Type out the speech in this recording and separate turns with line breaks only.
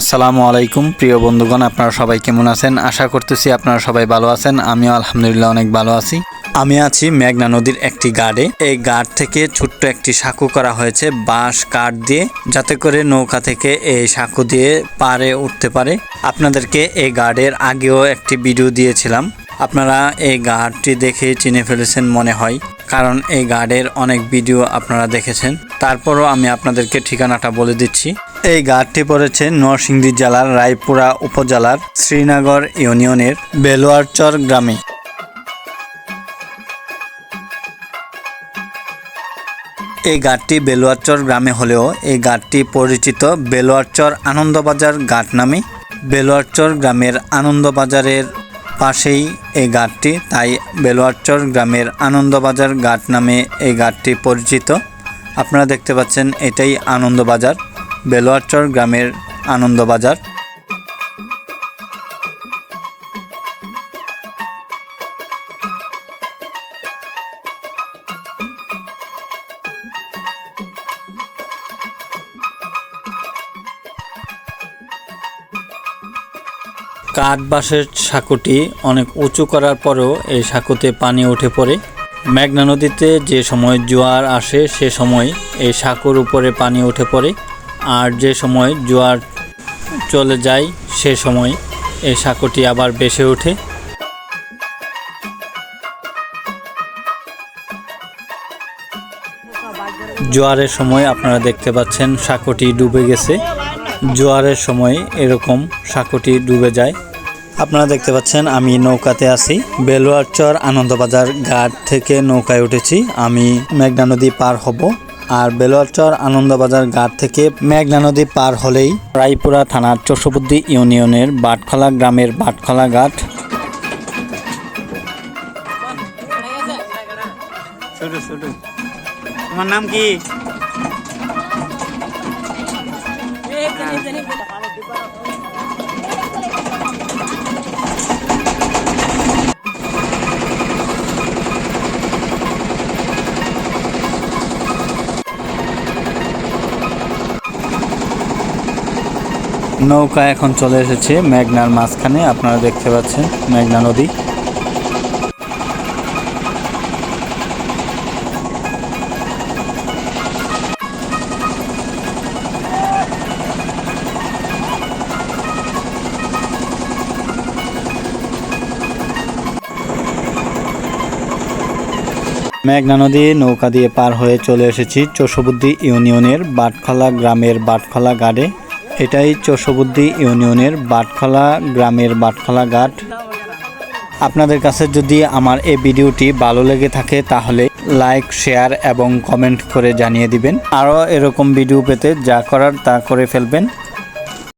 আসসালামু আলাইকুম, প্রিয় বন্ধুগণ, আপনারা সবাই কেমন আছেন? আশা করতেছি আপনারা সবাই ভালো আছেন। আমিও আলহামদুলিল্লাহ অনেক ভালো আছি। আমি আছি মেঘনা নদীর একটি গাড়ে। এই গাড় থেকে ছোট্ট একটি সাঁকু করা হয়েছে বাঁশ, কাঠ দিয়ে, যাতে করে নৌকা থেকে এই সাঁকো দিয়ে পারে উঠতে পারে। আপনাদেরকে এই গার্ডের আগেও একটি ভিডিও দিয়েছিলাম। আপনারা এই গার্ডটি দেখে চিনে ফেলেছেন মনে হয়, কারণ এই গার্ডের অনেক ভিডিও আপনারা দেখেছেন। তারপরও আমি আপনাদেরকে ঠিকানাটা বলে দিচ্ছি। এই গার্ডটি পড়েছে নরসিংদী জেলার রায়পুরা উপজেলার শ্রীনগর ইউনিয়নের বেলোয়ারচর গ্রামে। এই ঘাটটি বেলোয়ারচর গ্রামে হলেও এই ঘাটটি পরিচিত বেলোয়ারচর আনন্দবাজার ঘাট নামে। বেলোয়ারচর গ্রামের আনন্দবাজারের পাশেই এই ঘাটটি তাই বেলোয়ারচর গ্রামের আনন্দবাজার ঘাট নামে এই ঘাটটি পরিচিত। আপনারা দেখতে পাচ্ছেন এটাই আনন্দবাজার। বেলোয়ারচর গ্রামের আনন্দবাজার। কাঠ বাঁশের সাঁকুটি অনেক উঁচু করার পরেও এই সাঁকুতে পানি উঠে পড়ে। মেঘনা নদীতে যে সময় জোয়ার আসে, সে সময় এই সাঁকুর উপরে পানি উঠে পড়ে। আর যে সময় জোয়ার চলে যায়, সে সময় এই সাঁকোটি আবার বেসে ওঠে। জোয়ারের সময় আপনারা দেখতে পাচ্ছেন সাঁকোটি ডুবে গেছে। জোয়ারের সময় এরকম সাঁকোটি ডুবে যায়। আপনারা দেখতে পাচ্ছেন আমি নৌকাতে আছি। বেলোয়ারচর আনন্দবাজার ঘাট থেকে নৌকায় উঠেছি। আমি মেঘনা নদী পার হব। আর বেলোয়ারচর আনন্দবাজার ঘাট থেকে মেঘনা নদী পার হলেই রায়পুরা থানার চষবুদ্দি ইউনিয়নের বাটখলা গ্রামের বাটখলা ঘাট।
তোমার নাম কি?
নৌকা এখন চলে এসেছে মেঘনার মাঝখানে, আপনারা দেখতে পাচ্ছেন মেঘনা নদী। মেঘনা নদী নৌকা দিয়ে পার হয়ে চলে এসেছি চষবুদ্দি ইউনিয়নের বাটখলা গ্রামের বাটখলা ঘাটে এটাই চশবুদ্ধি ইউনিয়নের বাটখলা গ্রামের বাটখলা ঘাট। আপনাদের কাছে যদি আমার এই ভিডিওটি ভালো লেগে থাকে তাহলে লাইক, শেয়ার এবং কমেন্ট করে জানিয়ে দিবেন। আরও এরকম ভিডিও পেতে যা করার তা করে ফেলবেন।